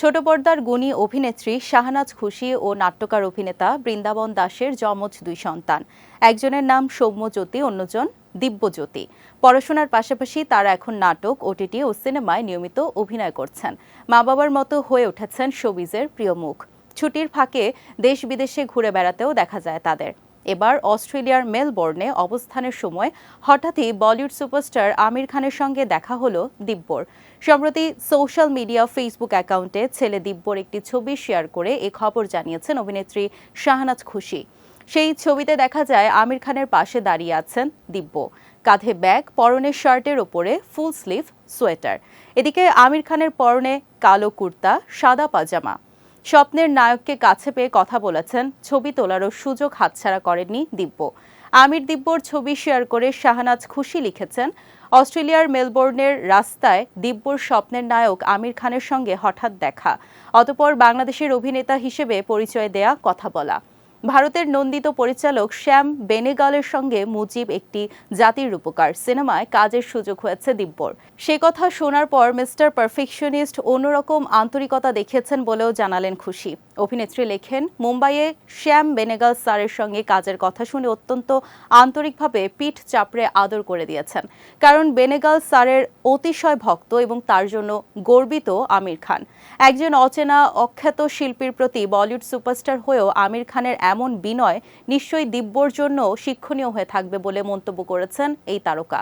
ছোট পর্দার গুণী অভিনেত্রী শাহনাজ খুশি ও নাট্যকার অভিনেতা বৃন্দাবন দাসের যমজ দুই সন্তান। একজনের নাম সৌম্যজ্যোতি, অন্যজন দিব্যজ্যোতি। পড়াশোনার পাশাপাশি তারা এখন নাটক, ওটিটি ও সিনেমায় নিয়মিত অভিনয় করছেন। মা বাবার মতো হয়ে উঠেছেন শোবিজের প্রিয় মুখ। ছুটির ফাঁকে দেশ বিদেশে ঘুরে বেড়াতেও দেখা যায় তাদের। এবার অস্ট্রেলিয়ার মেলবোর্নে অবস্থানের সময় হঠাৎই বলিউড সুপারস্টার আমির খানের সঙ্গে দেখা হলো দিব্যর। সম্প্রতি সোশ্যাল মিডিয়া ফেসবুক অ্যাকাউন্টে ছেলে দিব্যর একটি ছবি শেয়ার করে এ খবর জানিয়েছেন অভিনেত্রী শাহনাজ খুশি। সেই ছবিতে দেখা যায় আমির খানের পাশে দাঁড়িয়ে আছেন দিব্য। কাঁধে ব্যাগ পরনের শার্টের ওপরে ফুল স্লিভ, সোয়েটার। এদিকে আমির খানের পরনে কালো কুর্তা, সাদা পাজামা। স্বপ্নের নায়ককে কাছে পেয়ে কথা বলেছেন, ছবি তোলারও সুযোগ হাতছাড়া করেননি দিব্য। আমির দিব্যর ছবি শেয়ার করে শাহনাজ খুশি লিখেছেন, অস্ট্রেলিয়ার মেলবোর্নের রাস্তায় দিব্যর স্বপ্নের নায়ক আমির খানের সঙ্গে হঠাৎ দেখা, অতপর বাংলাদেশের অভিনেতা হিসেবে পরিচয় দেয়া, কথা বলা। ভারতের নন্দিত পরিচালক শ্যাম বেনেগালের সঙ্গে মুজিব একটি জাতির উপকার সিনেমায় কাজের সুযোগ হয়েছে দিব্যর। সে কথা শোনার পর মিস্টার পারফেকশনিস্ট অন্যরকম আন্তরিকতা দেখিয়েছেন বলেও জানালেন খুশি। অভিনেত্রী লেখেন, মুম্বাইয়ে শ্যাম বেনেগাল স্যারের সঙ্গে কাজের কথা শুনে অত্যন্ত আন্তরিকভাবে পিঠ চাপড়ে আদর করে দিয়েছেন। কারণ বেনেগাল স্যারের অতিশয় ভক্ত এবং তার জন্য গর্বিত আমির খান। একজন অচেনা, অখ্যাত শিল্পীর প্রতি বলিউড সুপারস্টার হয়েও আমির খানের এমন বিনয় নিশ্চয়ই দিব্যর জন্য শিক্ষণীয় হয়ে থাকবে বলে মন্তব্য করেছেন এই তারকা।